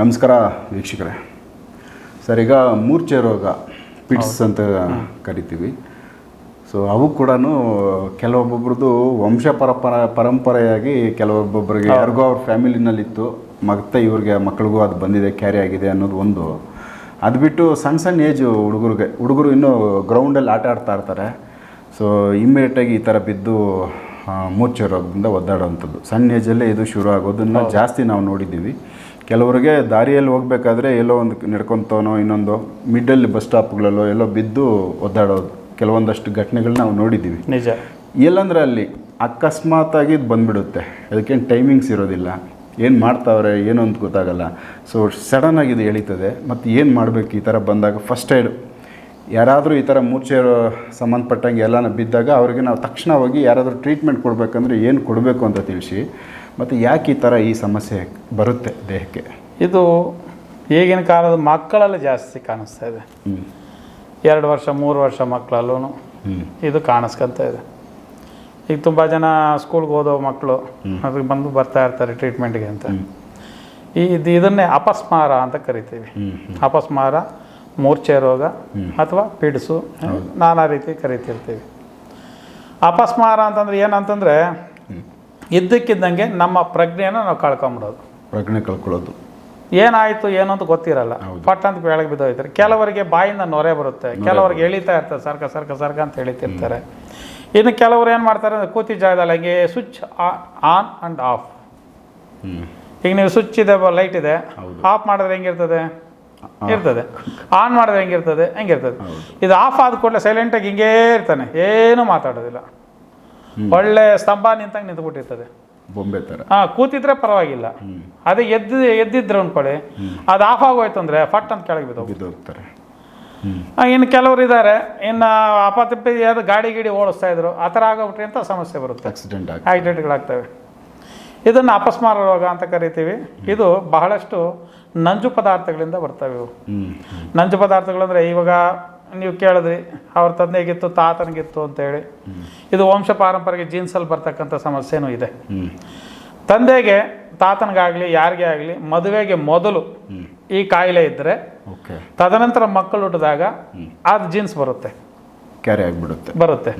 ನಮಸ್ಕಾರ ವೀಕ್ಷಕರೇ. ಸರ್ ಈಗ ಮೂರ್ಛೆ ರೋಗ ಪಿಟ್ಸ್ ಅಂತ ಕರಿತೀವಿ. ಸೊ ಅವು ಕೂಡ ಕೆಲವೊಬ್ಬೊಬ್ರದ್ದು ವಂಶ ಪರಂಪರ ಪರಂಪರೆಯಾಗಿ ಕೆಲವೊಬ್ಬೊಬ್ಬರಿಗೆ ಯಾರಿಗೋ ಅವ್ರ ಫ್ಯಾಮಿಲಿನಲ್ಲಿತ್ತು ಮತ್ತೆ ಇವ್ರಿಗೆ ಮಕ್ಳಿಗೂ ಅದು ಬಂದಿದೆ ಕ್ಯಾರಿ ಆಗಿದೆ ಅನ್ನೋದು ಒಂದು. ಅದು ಬಿಟ್ಟು ಸಣ್ಣ ಸಣ್ಣ ಏಜು ಹುಡುಗರಿಗೆ ಹುಡುಗರು ಇನ್ನೂ ಗ್ರೌಂಡಲ್ಲಿ ಆಟ ಆಡ್ತಾ ಇರ್ತಾರೆ. ಸೊ ಇಮ್ಮಿಡಿಯೇಟಾಗಿ ಈ ಥರ ಬಿದ್ದು ಮೂರ್ಛೆ ರೋಗದಿಂದ ಒದ್ದಾಡೋವಂಥದ್ದು ಸಣ್ಣ ಏಜಲ್ಲೇ ಇದು ಶುರು ಆಗೋದನ್ನು ಜಾಸ್ತಿ ನಾವು ನೋಡಿದ್ದೀವಿ. ಕೆಲವರಿಗೆ ದಾರಿಯಲ್ಲಿ ಹೋಗ್ಬೇಕಾದ್ರೆ ಎಲ್ಲೋ ಒಂದು ನಡ್ಕೊತವನೋ ಇನ್ನೊಂದು ಮಿಡ್ಡಲ್ಲಿ ಬಸ್ ಸ್ಟಾಪ್ಗಳಲ್ಲೋ ಎಲ್ಲೋ ಬಿದ್ದು ಒದ್ದಾಡೋದು. ಕೆಲವೊಂದಷ್ಟು ಘಟನೆಗಳನ್ನ ನಾವು ನೋಡಿದ್ದೀವಿ. ನಿಜ. ಎಲ್ಲಂದ್ರೆ ಅಲ್ಲಿ ಅಕಸ್ಮಾತಾಗಿ ಇದು ಬಂದ್ಬಿಡುತ್ತೆ. ಅದಕ್ಕೇನು ಟೈಮಿಂಗ್ಸ್ ಇರೋದಿಲ್ಲ. ಏನು ಮಾಡ್ತಾವ್ರೆ ಏನು ಅಂತ ಗೊತ್ತಾಗಲ್ಲ. ಸೊ ಆಗಿ ಇದು ಎಳೀತದೆ. ಮತ್ತು ಏನು ಮಾಡಬೇಕು ಈ ಥರ ಬಂದಾಗ ಫಸ್ಟ್ ಏಡ್ ಯಾರಾದರೂ ಈ ಥರ ಮೂರ್ಛೆ ಸಂಬಂಧಪಟ್ಟಂಗೆ ಎಲ್ಲನ ಬಿದ್ದಾಗ ಅವ್ರಿಗೆ ನಾವು ತಕ್ಷಣ ಹೋಗಿ ಯಾರಾದರೂ ಟ್ರೀಟ್ಮೆಂಟ್ ಕೊಡಬೇಕಂದ್ರೆ ಏನು ಕೊಡಬೇಕು ಅಂತ ತಿಳಿಸಿ. ಮತ್ತು ಯಾಕೆ ಈ ಥರ ಈ ಸಮಸ್ಯೆ ಬರುತ್ತೆ ದೇಹಕ್ಕೆ? ಇದು ಈಗಿನ ಕಾಲದ ಮಕ್ಕಳಲ್ಲಿ ಜಾಸ್ತಿ ಕಾಣಿಸ್ತಾ ಇದೆ. ಎರಡು ವರ್ಷ ಮೂರು ವರ್ಷ ಮಕ್ಕಳಲ್ಲೂ ಇದು ಕಾಣಿಸ್ಕೊಂತ ಇದೆ. ಈಗ ತುಂಬ ಜನ ಸ್ಕೂಲ್ಗೆ ಓದೋ ಮಕ್ಕಳು ಅದಕ್ಕೆ ಬಂದು ಬರ್ತಾ ಇರ್ತಾರೆ ಟ್ರೀಟ್ಮೆಂಟ್ಗೆ ಅಂತ. ಈ ಇದು ಇದನ್ನೇ ಅಪಸ್ಮಾರ ಅಂತ ಕರಿತೀವಿ. ಅಪಸ್ಮಾರ ಮೂರ್ಛೆ ರೋಗ ಅಥವಾ ಪಿಡ್ಸು ನಾನಾ ರೀತಿ ಕರಿತಿರ್ತೀವಿ. ಅಪಸ್ಮಾರ ಅಂತಂದ್ರೆ ಏನಂತಂದ್ರೆ ಇದ್ದಕ್ಕಿದ್ದಂಗೆ ನಮ್ಮ ಪ್ರಜ್ಞೆಯನ್ನು ನಾವು ಕಳ್ಕೊಂಬಿಡೋದು. ಪ್ರಜ್ಞೆ ಕಳ್ಕೊಳ್ಳೋದು. ಏನಾಯಿತು ಏನು ಅಂತ ಗೊತ್ತಿರಲ್ಲ. ಪಟ್ ಅಂತ ಬೆಳಗ್ಗೆ ಬಿದ್ದೋಯ್ತಾರೆ ಕೆಲವರಿಗೆ ಬಾಯಿಂದ ನೊರೆ ಬರುತ್ತೆ. ಕೆಲವರಿಗೆ ಎಳಿತಾ ಇರ್ತಾರೆ ಸರ್ಕ ಸರ್ಕ ಸರ್ಕ ಅಂತ ಎಳಿತಿರ್ತಾರೆ. ಇನ್ನು ಕೆಲವರು ಏನು ಮಾಡ್ತಾರೆ ಅಂದರೆ ಕೂತಿ ಜಾಗದಲ್ಲಿ ಹಂಗೆ ಸ್ವಿಚ್ ಆನ್ ಆ್ಯಂಡ್ ಆಫ್. ಈಗ ನೀವು ಸ್ವಿಚ್ ಇದೆ ಲೈಟ್ ಇದೆ. ಆಫ್ ಮಾಡಿದ್ರೆ ಹೆಂಗಿರ್ತದೆ? ಇರ್ತದೆ. ಆನ್ ಮಾಡಿದ್ರೆ ಹೆಂಗಿರ್ತದೆ? ಹೆಂಗಿರ್ತದೆ? ಇದು ಆಫ್ ಆದ ಕೂಡಲೇ ಸೈಲೆಂಟಾಗಿ ಹಿಂಗೇ ಇರ್ತಾನೆ. ಏನೂ ಮಾತಾಡೋದಿಲ್ಲ. ಒಳ್ಳೆ ಸ್ತಂಭ ನಿಂತಂಗೆ ನಿಂತ್ಬಿಟ್ಟಿರ್ತದೆ. ಬೊಂಬೆ ಥರ ಹಾಂ ಕೂತಿದ್ರೆ ಪರವಾಗಿಲ್ಲ. ಅದೇ ಎದ್ದು ಎದ್ದಿದ್ರೆ ಅನ್ಕೊಳ್ಳಿ. ಅದು ಆಫ್ ಆಗೋಯ್ತು ಅಂದರೆ ಫಟ್ ಅಂತ ಕೆಳಗೆ ಬಿದ್ದೋಗ್ತಾರೆ. ಇನ್ನು ಕೆಲವರು ಇದ್ದಾರೆ ಇನ್ನು ಅಪತಪ್ಪಿ ಅದು ಗಾಡಿ ಗಿಡಿ ಓಡಿಸ್ತಾ ಇದ್ರು ಆ ಥರ ಆಗೋಗ್ಬಿಟ್ರೆ ಅಂತ ಸಮಸ್ಯೆ ಬರುತ್ತೆ? ಆಕ್ಸಿಡೆಂಟ್ ಆಕ್ಸಿಡೆಂಟ್ಗಳಾಗ್ತವೆ ಇದನ್ನು ಅಪಸ್ಮಾರ ರೋಗ ಅಂತ ಕರಿತೀವಿ. ಇದು ಬಹಳಷ್ಟು ನಂಜು ಪದಾರ್ಥಗಳಿಂದ ಬರ್ತವೆ ಇವು. ನಂಜು ನಂಜು ಪದಾರ್ಥಗಳಂದರೆ ಇವಾಗ ನೀವು ಕೇಳಿದ್ರಿ ಅವ್ರ ತಂದೆಗಿತ್ತು ತಾತನಿಗಿತ್ತು ಅಂತೇಳಿ. ಇದು ವಂಶ ಪಾರಂಪರೆಗೆ ಜೀನ್ಸಲ್ಲಿ ಬರ್ತಕ್ಕಂಥ ಸಮಸ್ಯೆನೂ ಇದೆ. ತಂದೆಗೆ ತಾತನಿಗಾಗಲಿ ಯಾರಿಗೆ ಆಗಲಿ ಮದುವೆಗೆ ಮೊದಲು ಈ ಕಾಯಿಲೆ ಇದ್ದರೆ ತದನಂತರ ಮಕ್ಕಳು ಹುಟ್ಟಿದಾಗ ಅದು ಜೀನ್ಸ್ ಬರುತ್ತೆ. ಕ್ಯಾರಿ ಆಗಿಬಿಡುತ್ತೆ. ಬರುತ್ತೆ.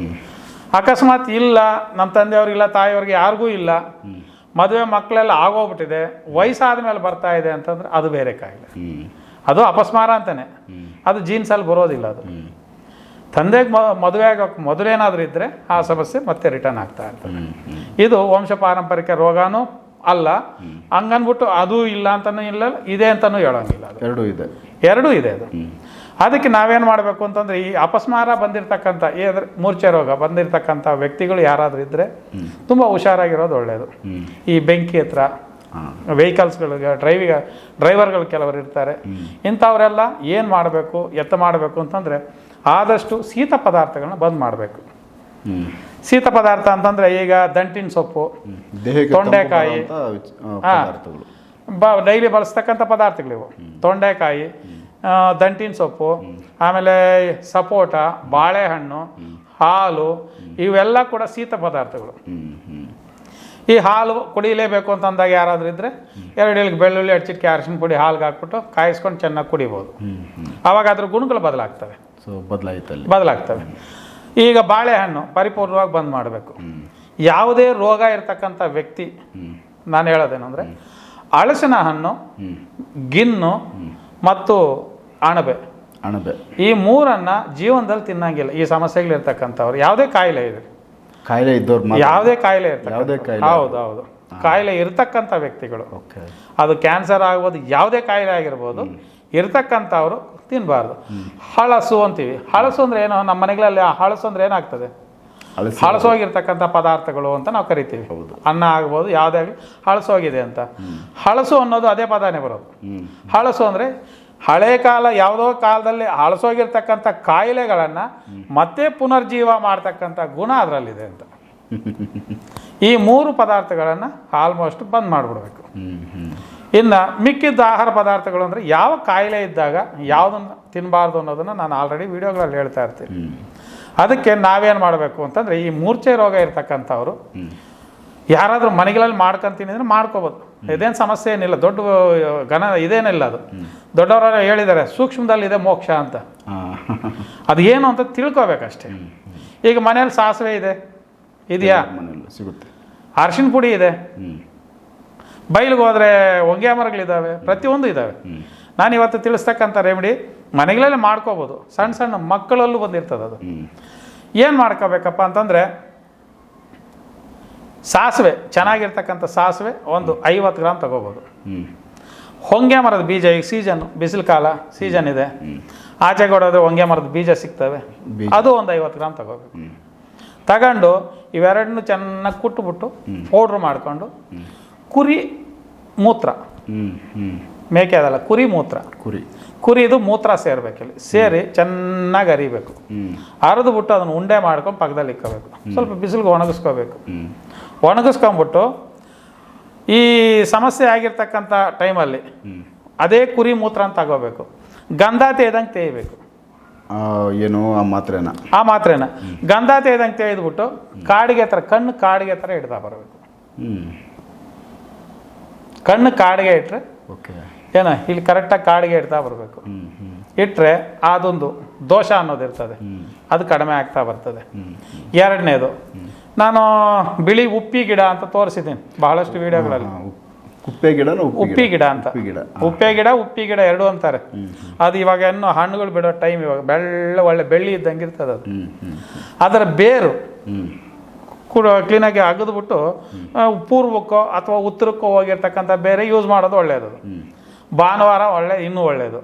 ಅಕಸ್ಮಾತ್ ಇಲ್ಲ ನಮ್ಮ ತಂದೆಯವ್ರಿಗಿಲ್ಲ ತಾಯಿಯವ್ರಿಗೆ ಯಾರಿಗೂ ಇಲ್ಲ ಮದುವೆ ಮಕ್ಕಳೆಲ್ಲ ಆಗೋಗ್ಬಿಟ್ಟಿದೆ ವಯಸ್ಸಾದ ಮೇಲೆ ಬರ್ತಾ ಇದೆ ಅಂತಂದ್ರೆ ಅದು ಬೇರೆ ಕಾಯಿಲೆ. ಅದು ಅಪಸ್ಮಾರ ಅಂತಾನೆ. ಅದು ಜೀನ್ಸಲ್ಲಿ ಬರೋದಿಲ್ಲ ಅದು. ತಂದೆಗೆ ಮದುವೆ ಆಗೋಕ್ಕೆ ಮೊದಲೇನಾದರೂ ಇದ್ದರೆ ಆ ಸಮಸ್ಯೆ ಮತ್ತೆ ರಿಟರ್ನ್ ಆಗ್ತಾ ಇರ್ತದೆ. ಇದು ವಂಶ ಪಾರಂಪರಿಕ ರೋಗನೂ ಅಲ್ಲ. ಹಂಗನ್ಬಿಟ್ಟು ಅದು ಇಲ್ಲ ಅಂತಲೂ ಇಲ್ಲ ಇದೆ ಅಂತಲೂ ಹೇಳೋಂಗಿಲ್ಲ ಎರಡೂ ಇದೆ. ಎರಡೂ ಇದೆ ಅದು. ಅದಕ್ಕೆ ನಾವೇನು ಮಾಡಬೇಕು ಅಂತಂದರೆ ಈ ಅಪಸ್ಮಾರ ಬಂದಿರತಕ್ಕಂಥ ಏನಾದ್ರೆ ಮೂರ್ಛೆ ರೋಗ ಬಂದಿರತಕ್ಕಂಥ ವ್ಯಕ್ತಿಗಳು ಯಾರಾದರೂ ಇದ್ದರೆ ತುಂಬ ಹುಷಾರಾಗಿರೋದು ಒಳ್ಳೆಯದು ಈ ಬೆಂಕಿ ಹತ್ರ ವೆಹಿಕಲ್ಸ್ಗಳಿಗೆ ಡ್ರೈವಿಗ ಡ್ರೈವರ್ಗಳು ಕೆಲವರು ಇರ್ತಾರೆ. ಇಂಥವರೆಲ್ಲ ಏನು ಮಾಡಬೇಕು ಎತ್ತ ಮಾಡಬೇಕು ಅಂತಂದರೆ ಆದಷ್ಟು ಶೀತ ಪದಾರ್ಥಗಳನ್ನ ಬಂದ್ ಮಾಡಬೇಕು. ಶೀತ ಪದಾರ್ಥ ಅಂತಂದರೆ ಈಗ ದಂಟಿನ ಸೊಪ್ಪು ತೊಂಡೆಕಾಯಿ. ಬ ಡೈಲಿ ಬಳಸ್ತಕ್ಕಂಥ ಪದಾರ್ಥಗಳಿವು. ತೊಂಡೆಕಾಯಿ ದಂಟಿನ ಸೊಪ್ಪು ಆಮೇಲೆ ಸಪೋಟ ಬಾಳೆಹಣ್ಣು ಹಾಲು ಇವೆಲ್ಲ ಕೂಡ ಶೀತ ಪದಾರ್ಥಗಳು. ಈ ಹಾಲು ಕುಡಿಲೇಬೇಕು ಅಂತ ಅಂದಾಗ ಯಾರಾದರೂ ಇದ್ದರೆ ಎರಡು ಇಳಿಗೆ ಬೆಳ್ಳುಳ್ಳಿ ಹಚ್ಚಿಟ್ಟು ಅರಿಶಿನ ಪುಡಿ ಹಾಲ್ಗೆ ಹಾಕ್ಬಿಟ್ಟು ಕಾಯಿಸ್ಕೊಂಡು ಚೆನ್ನಾಗಿ ಕುಡಿಬೋದು. ಆವಾಗ ಅದ್ರ ಗುಣಗಳು ಬದಲಾಗ್ತವೆ. ಸೊ ಬದಲಾಯ್ತಲ್ಲಿ. ಬದಲಾಗ್ತವೆ. ಈಗ ಬಾಳೆಹಣ್ಣು ಪರಿಪೂರ್ಣವಾಗಿ ಬಂದ್ ಮಾಡಬೇಕು. ಯಾವುದೇ ರೋಗ ಇರತಕ್ಕಂಥ ವ್ಯಕ್ತಿ ನಾನು ಹೇಳೋದೇನೆಂದರೆ ಹಳಸಿನ ಹಣ್ಣು ಗಿನ್ನು ಮತ್ತು ಅಣಬೆ. ಅಣಬೆ. ಈ ಮೂರನ್ನ ಜೀವನದಲ್ಲಿ ತಿನ್ನಂಗಿಲ್ಲ. ಈ ಸಮಸ್ಯೆಗಳಿರ್ತಕ್ಕಂಥವ್ರು. ಯಾವುದೇ ಕಾಯಿಲೆ ಇದೆ ಕಾಯಿಲೆ ಇದ್ದವ್ರು ಯಾವುದೇ ಕಾಯಿಲೆ ಯಾವುದೇ ಕಾಯಿಲೆ ಹೌದು ಹೌದು. ಕಾಯಿಲೆ ಇರ್ತಕ್ಕಂಥ ವ್ಯಕ್ತಿಗಳು. ಅದು ಕ್ಯಾನ್ಸರ್ ಆಗ್ಬೋದು ಯಾವುದೇ ಕಾಯಿಲೆ ಆಗಿರ್ಬೋದು ಇರ್ತಕ್ಕಂಥವ್ರು ತಿನ್ನಬಾರ್ದು ಹಳಸು ಅಂತೀವಿ. ಹಳಸು ಅಂದ್ರೆ ಏನು? ನಮ್ಮ ಮನೆಗಳಲ್ಲಿ ಆ ಹಳಸು ಅಂದ್ರೆ ಏನಾಗ್ತದೆ? ಹಳಸು ಹಳಸೋಗಿರ್ತಕ್ಕಂಥ ಪದಾರ್ಥಗಳು ಅಂತ ನಾವು ಕರಿತೀವಿ. ಹೌದು. ಅನ್ನ ಆಗ್ಬೋದು ಯಾವುದೇ ಆಗಲಿ ಹಳಸೋಗಿದೆ ಅಂತ. ಹಳಸು ಅನ್ನೋದು ಅದೇ ಪದಾನೇ ಬರೋದು. ಹಳಸು ಅಂದರೆ ಹಳೆ ಕಾಲ ಯಾವುದೋ ಕಾಲದಲ್ಲಿ ಹಳಸೋಗಿರ್ತಕ್ಕಂಥ ಕಾಯಿಲೆಗಳನ್ನು ಮತ್ತೆ ಪುನರ್ಜೀವ ಮಾಡ್ತಕ್ಕಂಥ ಗುಣ ಅದರಲ್ಲಿದೆ ಅಂತ. ಈ ಮೂರು ಪದಾರ್ಥಗಳನ್ನು ಆಲ್ಮೋಸ್ಟ್ ಬಂದ್ ಮಾಡಿಬಿಡ್ಬೇಕು. ಇನ್ನು ಮಿಕ್ಕಿದ್ದ ಆಹಾರ ಪದಾರ್ಥಗಳು ಅಂದರೆ ಯಾವ ಕಾಯಿಲೆ ಇದ್ದಾಗ ಯಾವುದನ್ನು ತಿನ್ನಬಾರ್ದು ಅನ್ನೋದನ್ನು ನಾನು ಆಲ್ರೆಡಿ ವೀಡಿಯೋಗಳಲ್ಲಿ ಹೇಳ್ತಾ ಇರ್ತೀನಿ. ಅದಕ್ಕೆ ನಾವೇನು ಮಾಡಬೇಕು ಅಂತಂದರೆ ಈ ಮೂರ್ಛೆ ರೋಗ ಇರ್ತಕ್ಕಂಥವ್ರು ಯಾರಾದರೂ ಮನೆಗಳಲ್ಲಿ ಮಾಡ್ಕೊಂತೀನಿ ಅಂದರೆ ಮಾಡ್ಕೋಬೋದು. ಇದೇನು ಸಮಸ್ಯೆ ಏನಿಲ್ಲ. ದೊಡ್ಡ ಘನ ಇದೇನಿಲ್ಲ ಅದು. ದೊಡ್ಡವರ ಹೇಳಿದ್ದಾರೆ ಸೂಕ್ಷ್ಮದಲ್ಲಿ ಇದೆ ಮೋಕ್ಷ ಅಂತ. ಅದು ಏನು ಅಂತ ತಿಳ್ಕೊಬೇಕಷ್ಟೇ. ಈಗ ಮನೇಲಿ ಸಾಸಿವೆ ಇದೆ. ಇದೆಯಾ? ಸಿಗುತ್ತೆ. ಅರಿಶಿನ ಪುಡಿ ಇದೆ. ಬೈಲಿಗೆ ಹೋದರೆ ಹೊಂಗೆ ಮರಗಳಿದ್ದಾವೆ ಪ್ರತಿಯೊಂದು ಇದ್ದಾವೆ ನಾನು ಇವತ್ತು ತಿಳಿಸ್ತಕ್ಕಂಥ ರೆಮಿಡಿ ಮನೆಗಳಲ್ಲೇ ಮಾಡ್ಕೋಬೋದು. ಸಣ್ಣ ಸಣ್ಣ ಮಕ್ಕಳಲ್ಲೂ ಬಂದಿರ್ತದೆ ಅದು. ಏನು ಮಾಡ್ಕೋಬೇಕಪ್ಪ ಅಂತಂದರೆ ಸಾಸಿವೆ ಚೆನ್ನಾಗಿರ್ತಕ್ಕಂಥ ಸಾಸಿವೆ ಒಂದು ಐವತ್ತು ಗ್ರಾಮ್ ತಗೋಬೋದು. ಹೊಂಗೆ ಮರದ ಬೀಜ ಈಗ ಸೀಸನ್ ಬಿಸಿಲು ಕಾಲ ಸೀಸನ್ ಇದೆ. ಆಚೆ ಕೊಡೋದ್ರೆ ಹೊಂಗೆ ಮರದ ಬೀಜ ಸಿಗ್ತವೆ. ಅದು ಒಂದು ಐವತ್ತು ಗ್ರಾಮ್ ತಗೋಬೇಕು. ತಗೊಂಡು ಇವೆರಡನ್ನೂ ಚೆನ್ನಾಗಿ ಕುಟ್ಟುಬಿಟ್ಟು ಪೌಡ್ರ್ ಮಾಡಿಕೊಂಡು ಕುರಿ ಮೂತ್ರ. ಮೇಕೆ ಅದಲ್ಲ ಕುರಿ ಮೂತ್ರ. ಕುರಿ. ಕುರಿದು ಮೂತ್ರ ಸೇರ್ಬೇಕಿಲ್ಲಿ ಸೇರಿ ಚೆನ್ನಾಗಿ ಅರಿಬೇಕು. ಹ್ಞೂ ಅರೆದು ಬಿಟ್ಟು ಅದನ್ನು ಉಂಡೆ ಮಾಡ್ಕೊಂಡು ಪಕ್ಕದಲ್ಲಿ ಇಕ್ಕೋಬೇಕು. ಸ್ವಲ್ಪ ಬಿಸಿಲಿಗೆ ಒಣಗಿಸ್ಕೋಬೇಕು. ಒಣಗಿಸ್ಕೊಂಬಿಟ್ಟು ಈ ಸಮಸ್ಯೆ ಆಗಿರ್ತಕ್ಕಂಥ ಟೈಮಲ್ಲಿ ಅದೇ ಕುರಿ ಮೂತ್ರ ಅಂತ ತಗೋಬೇಕು. ಗಂಧ ತೇದಂಗೆ ತೇಯಬೇಕು. ಏನು ಆ ಮಾತ್ರೆನ? ಆ ಮಾತ್ರೆನ. ಗಂಧ ತೇದಂಗೆ ತೇಯ್ದುಬಿಟ್ಟು ಕಾಡಿಗೆ ಥರ ಕಣ್ಣು ಕಾಡಿಗೆ ಥರ ಹಿಡ್ದಾ ಬರಬೇಕು. ಕಣ್ಣು ಕಾಡಿಗೆ ಇಟ್ಟರೆ ಓಕೆ. ಏನೋ ಇಲ್ಲಿ ಕರೆಕ್ಟಾಗಿ ಕಾಡಿಗೆ ಇಡ್ತಾ ಬರಬೇಕು. ಇಟ್ಟರೆ ಅದೊಂದು ದೋಷ ಅನ್ನೋದಿರ್ತದೆ. ಅದು ಕಡಿಮೆ ಆಗ್ತಾ ಬರ್ತದೆ. ಎರಡನೇದು ನಾನು ಬಿಳಿ ಉಪ್ಪಿ ಗಿಡ ಅಂತ ತೋರಿಸಿದ್ದೀನಿ. ಬಹಳಷ್ಟು ವಿಡಿಯೋಗಳಲ್ಲಿ. ಉಪ್ಪೆ. ಕುಪ್ಪೆ ಗಿಡನ ಉಪ್ಪಿ ಗಿಡ? ಅಂತ. ಉಪ್ಪಿ ಗಿಡ. ಉಪ್ಪೆ ಗಿಡ ಉಪ್ಪಿ ಗಿಡ ಎರಡು ಅಂತಾರೆ. ಅದು ಇವಾಗ ಏನು ಹಣ್ಣುಗಳು ಬಿಡೋ ಟೈಮ್ ಇವಾಗ ಬೆಳ್ಳ ಒಳ್ಳೆ ಬೆಳ್ಳಿ ಇದ್ದಂಗೆ ಇರ್ತದೆ ಅದು ಅದರ ಬೇರು ಕೂಡ ಕ್ಲೀನಾಗಿ ಅಗದ್ಬಿಟ್ಟು ಪೂರ್ವಕ್ಕೋ ಅಥವಾ ಉತ್ತರಕ್ಕೋ ಹೋಗಿರ್ತಕ್ಕಂಥ ಬೇರೆ ಯೂಸ್ ಮಾಡೋದು ಒಳ್ಳೆಯದು ಭಾನುವಾರ ಒಳ್ಳೆ, ಇನ್ನೂ ಒಳ್ಳೆಯದು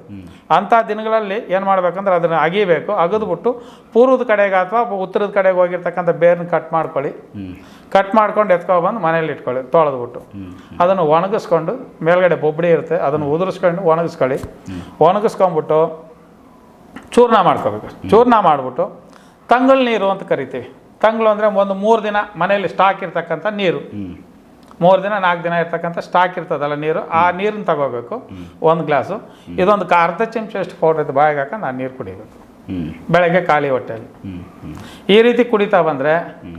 ಅಂಥ ದಿನಗಳಲ್ಲಿ ಏನು ಮಾಡಬೇಕಂದ್ರೆ ಅದನ್ನು ಅಗಿಬೇಕು, ಅಗದ್ಬಿಟ್ಟು ಪೂರ್ವದ ಕಡೆಗೆ ಅಥವಾ ಉತ್ತರದ ಕಡೆಗೆ ಹೋಗಿರ್ತಕ್ಕಂಥ ಬೇರನ್ನ ಕಟ್ ಮಾಡ್ಕೊಳ್ಳಿ. ಕಟ್ ಮಾಡ್ಕೊಂಡು ಎತ್ಕೊಬಂದು ಮನೇಲಿ ಇಟ್ಕೊಳ್ಳಿ, ತೊಳೆದ್ಬಿಟ್ಟು. ಅದನ್ನು ಒಣಗಿಸ್ಕೊಂಡು ಮೇಲ್ಗಡೆ ಬೊಬ್ಬಡಿ ಇರುತ್ತೆ, ಅದನ್ನು ಉದುರಿಸ್ಕೊಂಡು ಒಣಗಿಸ್ಕೊಳ್ಳಿ. ಒಣಗಿಸ್ಕೊಂಬಿಟ್ಟು ಚೂರ್ಣ ಮಾಡ್ಕೋಬೇಕು. ಚೂರ್ಣ ಮಾಡಿಬಿಟ್ಟು ತಂಗಳ ನೀರು ಅಂತ ಕರಿತೀವಿ. ತಂಗಳು ಅಂದರೆ ಒಂದು ಮೂರು ದಿನ ಮನೆಯಲ್ಲಿ ಸ್ಟಾಕ್ ಇರ್ತಕ್ಕಂಥ ನೀರು. ಮೂರು ದಿನ ನಾಲ್ಕು ದಿನ ಇರ್ತಕ್ಕಂಥ ಸ್ಟಾಕ್ ಇರ್ತದಲ್ಲ ನೀರು ಆ ನೀರನ್ನ ತಗೋಬೇಕು ಒಂದು ಗ್ಲಾಸು ಇದೊಂದು ಅರ್ಧ ಚಮಚ ಪೌಡ್ರ್ ಇದು ಬಾಯಿಗೆ ಹಾಕೊಂಡು ಆ ನೀರು ಕುಡಿಬೇಕು. ಬೆಳಗ್ಗೆ ಖಾಲಿ ಹೊಟ್ಟೆಯಲ್ಲಿ ಈ ರೀತಿ ಕುಡಿತಾ ಬಂದರೆ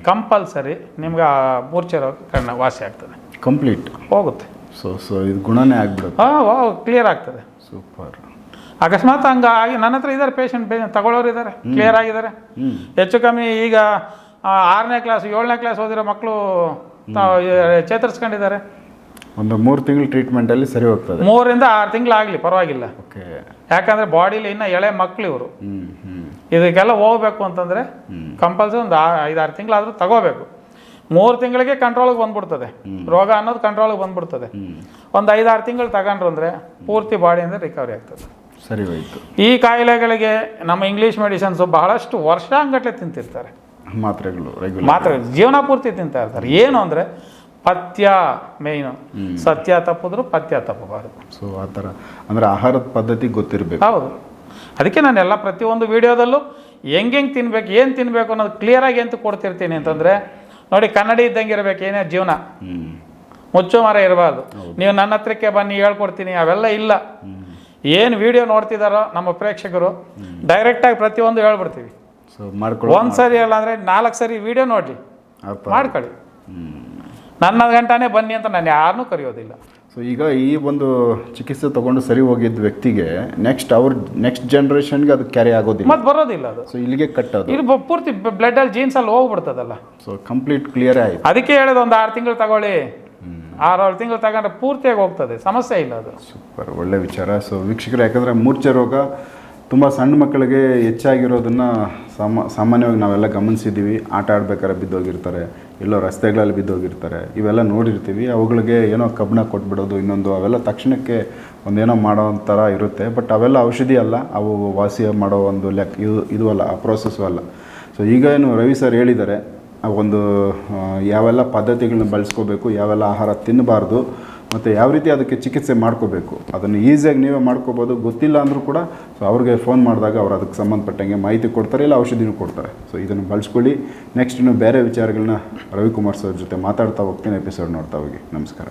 ಕಂಪಲ್ಸರಿ ನಿಮ್ಗೆ ಆ ಮೂರ್ಛೆ ರೋಗ ಕಣ್ಣು ವಾಸಿ ಆಗ್ತದೆ. ಕಂಪ್ಲೀಟ್ ಹೋಗುತ್ತೆ. ಸೊ ಸೊ ಇದು ಗುಣನೇ ಆಗ್ಬಿಡುತ್ತೆ. ಹಾಂ ಕ್ಲಿಯರ್ ಆಗ್ತದೆ. ಸೂಪರ್ ಅಕಸ್ಮಾತ್ ಹಂಗಾಗಿ ನನ್ನ ಹತ್ರ ಇದ್ದಾರೆ ಪೇಷಂಟ್ ತಗೊಳ್ಳೋರು ಇದ್ದಾರೆ ಕ್ಲಿಯರ್ ಆಗಿದ್ದಾರೆ ಹೆಚ್ಚು ಕಮ್ಮಿ ಈಗ ಆರನೇ ಕ್ಲಾಸ್ ಏಳನೇ ಕ್ಲಾಸ್ ಓದಿರೋ ಮಕ್ಕಳು ಚೇತರಿಸ್ಕೊಂಡಿದ್ದಾರೆ. ಒಂದು ಮೂರು ತಿಂಗಳು ಟ್ರೀಟ್ಮೆಂಟಲ್ಲಿ ಸರಿ ಹೋಗ್ತದೆ. ಮೂರರಿಂದ ಆರು ತಿಂಗಳಾಗಲಿ ಪರವಾಗಿಲ್ಲ. ಓಕೆ. ಯಾಕಂದರೆ ಬಾಡಿಲಿ ಇನ್ನ ಎಳೆ ಮಕ್ಕಳು ಇವರು. ಇದಕ್ಕೆಲ್ಲ ಹೋಗ್ಬೇಕು ಅಂತಂದರೆ ಕಂಪಲ್ಸರಿ ಒಂದು ಐದಾರು ತಿಂಗಳಾದರೂ ತಗೋಬೇಕು. ಮೂರು ತಿಂಗಳಿಗೆ ಕಂಟ್ರೋಲಿಗೆ ಬಂದ್ಬಿಡ್ತದೆ. ರೋಗ ಅನ್ನೋದು ಕಂಟ್ರೋಲಿಗೆ ಬಂದ್ಬಿಡ್ತದೆ. ಒಂದು ಐದಾರು ತಿಂಗಳು ತಗೊಂಡ್ರು ಅಂದರೆ ಪೂರ್ತಿ ಬಾಡಿಯಿಂದ ರಿಕವರಿ ಆಗ್ತದೆ. ಸರಿ ಹೋಯ್ತು. ಈ ಕಾಯಿಲೆಗಳಿಗೆ ನಮ್ಮ ಇಂಗ್ಲೀಷ್ ಮೆಡಿಸಿನ್ಸು ಬಹಳಷ್ಟು ವರ್ಷಾಂಗಟ್ಲೆ ತಿಂತಿರ್ತಾರೆ. ಮಾತ್ರೆಗಳು ಮಾತ್ರೆ ಜೀವನ ಪೂರ್ತಿ ತಿಂತಾ ಇರ್ತಾರೆ. ಏನು ಅಂದರೆ ಪಥ್ಯ ಮೇಯ್ನು ಸತ್ಯ ತಪ್ಪಿದ್ರು ಪಥ್ಯ ತಪ್ಪಬಾರದು. ಸೊ ಆ ಥರ. ಅಂದರೆ ಆಹಾರದ ಪದ್ಧತಿ ಗೊತ್ತಿರಬೇಕು. ಹೌದು. ಅದಕ್ಕೆ ನಾನು ಎಲ್ಲ ಪ್ರತಿಯೊಂದು ವಿಡಿಯೋದಲ್ಲೂ ಹೆಂಗೆ ಹೆಂಗೆ ತಿನ್ಬೇಕು ಏನು ತಿನ್ನಬೇಕು ಅನ್ನೋದು ಕ್ಲಿಯರಾಗಿ ಅಂತ ಕೊಡ್ತಿರ್ತೀನಿ ಅಂತಂದರೆ ನೋಡಿ ಕನ್ನಡಿ ಇದ್ದಂಗೆ ಇರಬೇಕು ಏನೇ ಜೀವನ. ಮುಚ್ಚು ಮರ ಇರಬಾರ್ದು. ನೀವು ನನ್ನ ಹತ್ರಕ್ಕೆ ಬನ್ನಿ ಹೇಳ್ಕೊಡ್ತೀನಿ ಅವೆಲ್ಲ ಇಲ್ಲ. ಏನು ವಿಡಿಯೋ ನೋಡ್ತಿದ್ದಾರೋ ನಮ್ಮ ಪ್ರೇಕ್ಷಕರು ಡೈರೆಕ್ಟಾಗಿ ಪ್ರತಿಯೊಂದು ಹೇಳ್ಬಿಡ್ತೀವಿ. ಸೊ ಮಾಡ್ಕೊಳ್ಳೋ ಒಂದು ಸರಿ ಅಲ್ಲ ಅಂದ್ರೆ ನಾಲ್ಕು ಸರಿ ವಿಡಿಯೋ ನೋಡಿರಿ. ಮಾಡ್ಕೊಳ್ಳಿ. ನನ್ನ ಗಂಟಾನೆ ಬನ್ನಿ ಅಂತ ನಾನು ಯಾರನ್ನೂ ಕರೆಯೋದಿಲ್ಲ. ಸೊ ಈಗ ಈ ಒಂದು ಚಿಕಿತ್ಸೆ ತಗೊಂಡು ಸರಿ ಹೋಗಿದ್ದ ವ್ಯಕ್ತಿಗೆ ನೆಕ್ಸ್ಟ್ ಅವ್ರ ನೆಕ್ಸ್ಟ್ ಜನರೇಷನ್ಗೆ ಅದು ಕ್ಯಾರಿ ಆಗೋದಿಲ್ಲ. ಮತ್ತೆ ಬರೋದಿಲ್ಲ ಅದು. ಸೊ ಇಲ್ಲಿಗೆ ಕಟ್ಟೋದು. ಅದು ಬ- ಪೂರ್ತಿ ಜೀನ್ಸ್ ಅಲ್ಲಿ ಹೋಗ್ಬಿಡ್ತದಲ್ಲ. ಸೊ ಕಂಪ್ಲೀಟ್ ಕ್ಲಿಯರ್ ಆಯಿತು. ಅದಕ್ಕೆ ಹೇಳೋದು ಒಂದು ಆರು ತಿಂಗಳು ತಗೊಳ್ಳಿ. ಆರು ಆರು ತಿಂಗಳು ತಗೊಂಡ್ರೆ ಪೂರ್ತಿಯಾಗಿ ಹೋಗ್ತದೆ. ಸಮಸ್ಯೆ ಇಲ್ಲ ಅದು. ಸೂಪರ್ ಒಳ್ಳೆ ವಿಚಾರ. ಸೊ ವೀಕ್ಷಕರು ಯಾಕಂದರೆ ಮೂರ್ಛೆ ರೋಗ ತುಂಬ ಸಣ್ಣ ಮಕ್ಕಳಿಗೆ ಹೆಚ್ಚಾಗಿರೋದನ್ನು ಸಾಮ, ಸಾಮಾನ್ಯವಾಗಿ ನಾವೆಲ್ಲ ಗಮನಿಸಿದ್ದೀವಿ. ಆಟ ಆಡ್ಬೇಕಾದ್ರೆ ಬಿದ್ದೋಗಿರ್ತಾರೆ. ಎಲ್ಲೋ ರಸ್ತೆಗಳಲ್ಲಿ ಬಿದ್ದೋಗಿರ್ತಾರೆ. ಇವೆಲ್ಲ ನೋಡಿರ್ತೀವಿ. ಅವುಗಳಿಗೆ ಏನೋ ಕಬ್ಬಣ ಕೊಟ್ಬಿಡೋದು, ಇನ್ನೊಂದು ಅವೆಲ್ಲ ತಕ್ಷಣಕ್ಕೆ ಒಂದೇನೋ ಮಾಡೋ ಥರ ಇರುತ್ತೆ. ಬಟ್ ಅವೆಲ್ಲ ಔಷಧಿ ಅಲ್ಲ. ಅವು ವಾಸಿ ಮಾಡೋ ಒಂದು ಲೆಕ್, ಇದು ಇದು ಅಲ್ಲ, ಆ ಪ್ರೋಸೆಸ್ಸು ಅಲ್ಲ. ಸೊ ಈಗ ಏನು ರವಿ ಸರ್ ಹೇಳಿದ್ದಾರೆ ಒಂದು ಯಾವೆಲ್ಲ ಪದ್ಧತಿಗಳನ್ನ ಬಳಸ್ಕೋಬೇಕು, ಯಾವೆಲ್ಲ ಆಹಾರ ತಿನ್ನಬಾರ್ದು ಮತ್ತು ಯಾವ ರೀತಿ ಅದಕ್ಕೆ ಚಿಕಿತ್ಸೆ ಮಾಡ್ಕೋಬೇಕು? ಅದನ್ನು ಈಸಿಯಾಗಿ ನೀವೇ ಮಾಡ್ಕೋಬೋದು. ಗೊತ್ತಿಲ್ಲ ಅಂದರೂ ಕೂಡ ಸೊ ಅವ್ರಿಗೆ ಫೋನ್ ಮಾಡಿದಾಗ ಅವ್ರು ಅದಕ್ಕೆ ಸಂಬಂಧಪಟ್ಟಂಗೆ ಮಾಹಿತಿ ಕೊಡ್ತಾರೆ, ಇಲ್ಲ ಔಷಧಿನೂ ಕೊಡ್ತಾರೆ. ಸೊ ಇದನ್ನು ಬಳಸ್ಕೊಳ್ಳಿ. ನೆಕ್ಸ್ಟ್ ಇನ್ನು ಬೇರೆ ವಿಚಾರಗಳನ್ನ ರವಿಕುಮಾರ್ ಸರ್ ಜೊತೆ ಮಾತಾಡ್ತಾ ಹೋಗ್ತೀನಿ ಎಪಿಸೋಡ್ ನೋಡ್ತಾ ಹೋಗಿ. ನಮಸ್ಕಾರ.